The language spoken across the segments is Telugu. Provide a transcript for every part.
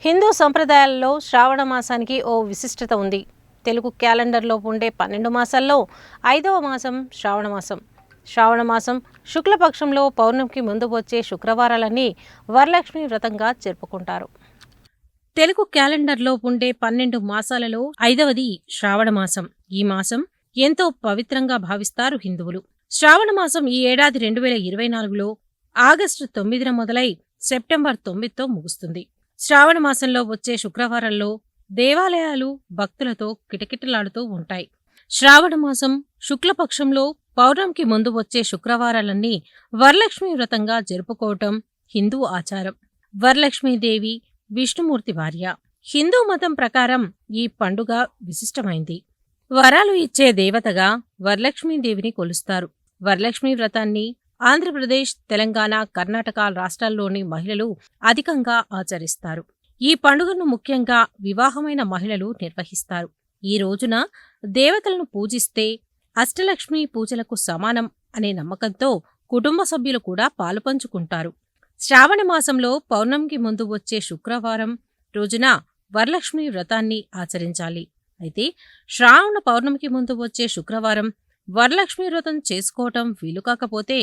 హిందూ సంప్రదాయాల్లో శ్రావణ మాసానికి ఓ విశిష్టత ఉంది. తెలుగు క్యాలెండర్లో ఉండే పన్నెండు మాసాల్లో ఐదవ మాసం శ్రావణ మాసం. శ్రావణ మాసం శుక్లపక్షంలో పౌర్ణమికి ముందు వచ్చే శుక్రవారాలన్నీ వరలక్ష్మి వ్రతంగా జరుపుకుంటారు. తెలుగు క్యాలెండర్లో ఉండే పన్నెండు మాసాలలో ఐదవది శ్రావణ మాసం. ఈ మాసం ఎంతో పవిత్రంగా భావిస్తారు హిందువులు. శ్రావణ మాసం ఈ ఏడాది రెండు వేల ఇరవై నాలుగులో ఆగస్టు తొమ్మిదిన మొదలై సెప్టెంబర్ తొమ్మిదితో ముగుస్తుంది. శ్రావణ మాసంలో వచ్చే శుక్రవారంలో దేవాలయాలు భక్తులతో కిటకిటలాడుతూ ఉంటాయి. శ్రావణ మాసం శుక్లపక్షంలో పౌర్ణమికి ముందు వచ్చే శుక్రవారాలన్నీ వరలక్ష్మి వ్రతంగా జరుపుకోవటం హిందూ ఆచారం. వరలక్ష్మీదేవి విష్ణుమూర్తి భార్య. హిందూ మతం ప్రకారం ఈ పండుగ విశిష్టమైంది. వరాలు ఇచ్చే దేవతగా వరలక్ష్మీదేవిని కొలుస్తారు. వరలక్ష్మి వ్రతాన్ని ఆంధ్రప్రదేశ్ తెలంగాణ కర్ణాటక రాష్ట్రాల్లోని మహిళలు అధికంగా ఆచరిస్తారు. ఈ పండుగను ముఖ్యంగా వివాహమైన మహిళలు నిర్వహిస్తారు. ఈ రోజున దేవతలను పూజిస్తే అష్టలక్ష్మి పూజలకు సమానం అనే నమ్మకంతో కుటుంబ సభ్యులు కూడా పాలుపంచుకుంటారు శ్రావణ మాసంలో పౌర్ణమికి ముందు వచ్చే శుక్రవారం రోజున వరలక్ష్మి వ్రతాన్ని ఆచరించాలి. అయితే శ్రావణ పౌర్ణమికి ముందు వచ్చే శుక్రవారం వరలక్ష్మి వ్రతం చేసుకోవటం వీలు కాకపోతే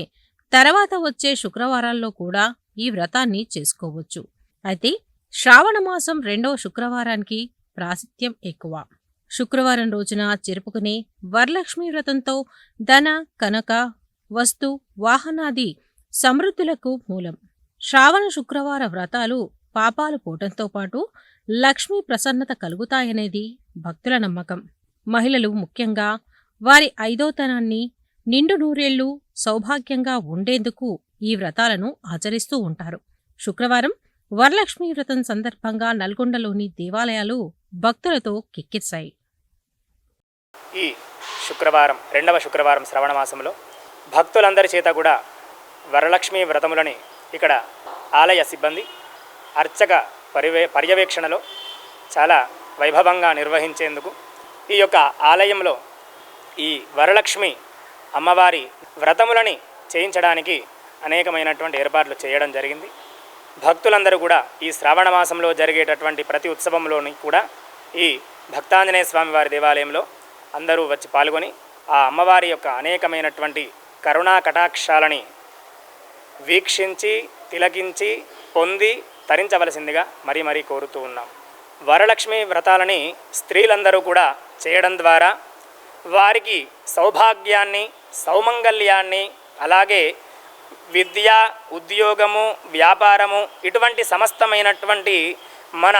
తర్వాత వచ్చే శుక్రవారాల్లో కూడా ఈ వ్రతాన్ని చేసుకోవచ్చు. అయితే శ్రావణ మాసం రెండవ శుక్రవారానికి ప్రాశస్త్యం ఎక్కువ. శుక్రవారం రోజున జరుపుకునే వరలక్ష్మి వ్రతంతో ధన కనక వస్తు వాహనాది సమృద్ధులకు మూలం. శ్రావణ శుక్రవార వ్రతాలు పాపాలు పోవటంతో పాటు లక్ష్మీ ప్రసన్నత కలుగుతాయనేది భక్తుల నమ్మకం. మహిళలు ముఖ్యంగా వారి ఐదోతనాన్ని నిండు నూరేళ్ళు సౌభాగ్యంగా ఉండేందుకు ఈ వ్రతాలను ఆచరిస్తూ ఉంటారు. శుక్రవారం వరలక్ష్మి వ్రతం సందర్భంగా నల్గొండలోని దేవాలయాలు భక్తులతో కిక్కిరిశాయి. ఈ శుక్రవారం రెండవ శుక్రవారం శ్రవణ మాసంలో భక్తులందరి చేత కూడా వరలక్ష్మి వ్రతములని ఇక్కడ ఆలయ సిబ్బంది అర్చక పరివే పర్యవేక్షణలో చాలా వైభవంగా నిర్వహించేందుకు ఈ యొక్క ఆలయంలో ఈ వరలక్ష్మి అమ్మవారి వ్రతములని చేయించడానికి అనేకమైనటువంటి ఏర్పాట్లు చేయడం జరిగింది. భక్తులందరూ కూడా ఈ శ్రావణ మాసంలో జరిగేటటువంటి ప్రతి ఉత్సవంలోని కూడా ఈ భక్తాంజనేయ స్వామివారి దేవాలయంలో అందరూ వచ్చి పాల్గొని ఆ అమ్మవారి యొక్క అనేకమైనటువంటి కరుణా కటాక్షాలని వీక్షించి తిలకించి పొంది తరించవలసిందిగా మరీ మరీ కోరుతూ ఉన్నాం. వరలక్ష్మి వ్రతాలని స్త్రీలందరూ కూడా చేయడం ద్వారా వారికి సౌభాగ్యాన్ని సౌమంగల్యాన్ని అలాగే విద్య ఉద్యోగము వ్యాపారము ఇటువంటి సమస్తమైనటువంటి మన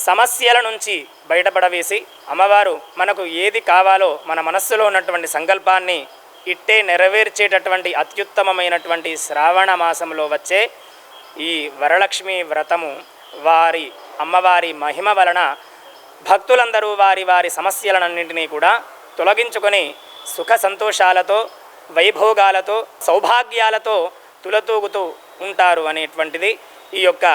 సమస్యల నుంచి బయటపడవేసి అమ్మవారు మనకు ఏది కావాలో మన మనస్సులో ఉన్నటువంటి సంకల్పాన్ని ఇట్టే నెరవేర్చేటటువంటి అత్యుత్తమమైనటువంటి శ్రావణ మాసంలో వచ్చే ఈ వరలక్ష్మి వ్రతము వారి అమ్మవారి మహిమ వలన భక్తులందరూ వారి వారి సమస్యలన్నింటినీ కూడా తొలగించుకొని సుఖ సంతోషాలతో వైభోగాలతో సౌభాగ్యాలతో తులతూగుతూ ఉంటారు అనేటువంటిది ఈ యొక్క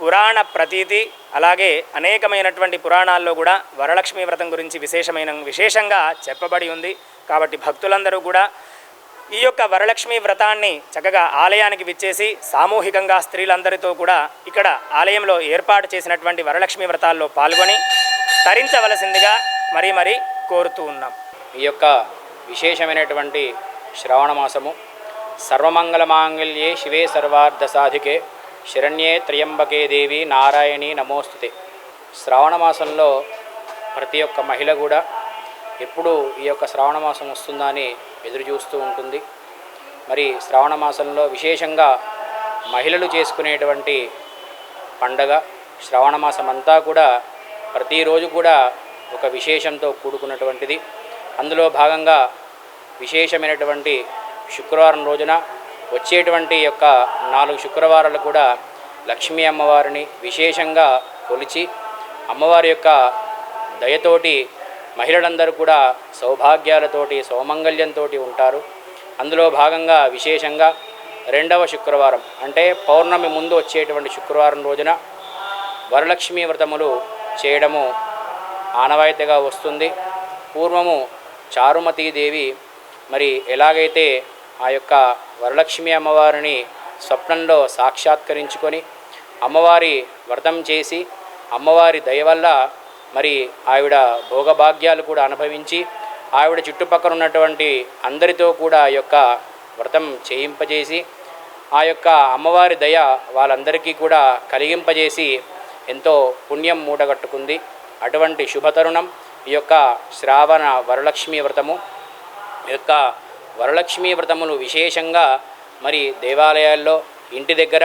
పురాణ ప్రతీతి. అలాగే అనేకమైనటువంటి పురాణాల్లో కూడా వరలక్ష్మి వ్రతం గురించి విశేషమైన విశేషంగా చెప్పబడి ఉంది. కాబట్టి భక్తులందరూ కూడా ఈ యొక్క వరలక్ష్మి వ్రతాన్ని చక్కగా ఆలయానికి విచ్చేసి సామూహికంగా స్త్రీలందరితో కూడా ఇక్కడ ఆలయంలో ఏర్పాటు చేసినటువంటి వరలక్ష్మి వ్రతాల్లో పాల్గొని తరించవలసిందిగా మరీ మరీ కోరుతూ ఉన్నాం. ఈ యొక్క విశేషమైనటువంటి శ్రావణమాసము సర్వమంగళమాంగళ్యే శివే సర్వార్థ సాధికే శరణ్యే త్రయంబకే దేవి నారాయణి నమోస్తుతే. శ్రావణమాసంలో ప్రతి ఒక్క మహిళ కూడా ఎప్పుడు ఈ యొక్క శ్రావణమాసం వస్తుందా అని ఎదురు చూస్తూ ఉంటుంది. మరి శ్రావణమాసంలో విశేషంగా మహిళలు చేసుకునేటువంటి పండగ శ్రావణమాసం అంతా కూడా ప్రతిరోజు కూడా ఒక విశేషంతో కూడుకున్నటువంటిది. అందులో భాగంగా విశేషమైనటువంటి శుక్రవారం రోజున వచ్చేటువంటి యొక్క నాలుగు శుక్రవారాలు కూడా లక్ష్మీ అమ్మవారిని విశేషంగా కొలిచి అమ్మవారి యొక్క దయతోటి మహిళలందరూ కూడా సౌభాగ్యాలతోటి సౌమంగళ్యంతో ఉంటారు. అందులో భాగంగా విశేషంగా రెండవ శుక్రవారం అంటే పౌర్ణమి ముందు వచ్చేటువంటి శుక్రవారం రోజున వరలక్ష్మీ వ్రతములు చేయడము ఆనవాయితీగా వస్తుంది. పూర్వము చారుమతీదేవి మరి ఎలాగైతే ఆ యొక్క వరలక్ష్మి అమ్మవారిని స్వప్నంలో సాక్షాత్కరించుకొని అమ్మవారి వ్రతం చేసి అమ్మవారి దయ వల్ల మరి ఆవిడ భోగభాగ్యాలు కూడా అనుభవించి ఆవిడ చుట్టుపక్కల ఉన్నటువంటి అందరితో కూడా ఆ యొక్క వ్రతం చేయింపజేసి ఆ యొక్క అమ్మవారి దయ వాళ్ళందరికీ కూడా కలిగింపజేసి ఎంతో పుణ్యం మూటగట్టుకుంది. అటువంటి శుభతరుణం ఈ యొక్క శ్రావణ వరలక్ష్మి వ్రతము. యొక్క వరలక్ష్మీ వ్రతములు విశేషంగా మరి దేవాలయాల్లో ఇంటి దగ్గర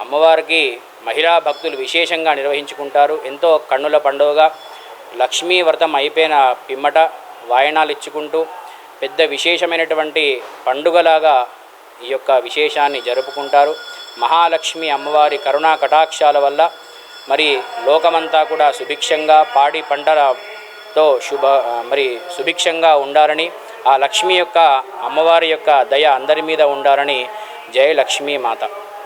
అమ్మవారికి మహిళా భక్తులు విశేషంగా నిర్వహించుకుంటారు. ఎంతో కన్నుల పండుగగా లక్ష్మీ వ్రతం అయిపోయిన పిమ్మట వాయనాలు ఇచ్చుకుంటూ పెద్ద విశేషమైనటువంటి పండుగలాగా ఈ యొక్క విశేషాన్ని జరుపుకుంటారు. మహాలక్ష్మి అమ్మవారి కరుణా కటాక్షాల వల్ల మరి లోకమంతా కూడా సుభిక్షంగా పాడి పంటలతో శుభ మరి సుభిక్షంగా ఉండాలని ఆ లక్ష్మి యొక్క అమ్మవారి యొక్క దయ అందరి మీద ఉండాలని జయ లక్ష్మీ మాత.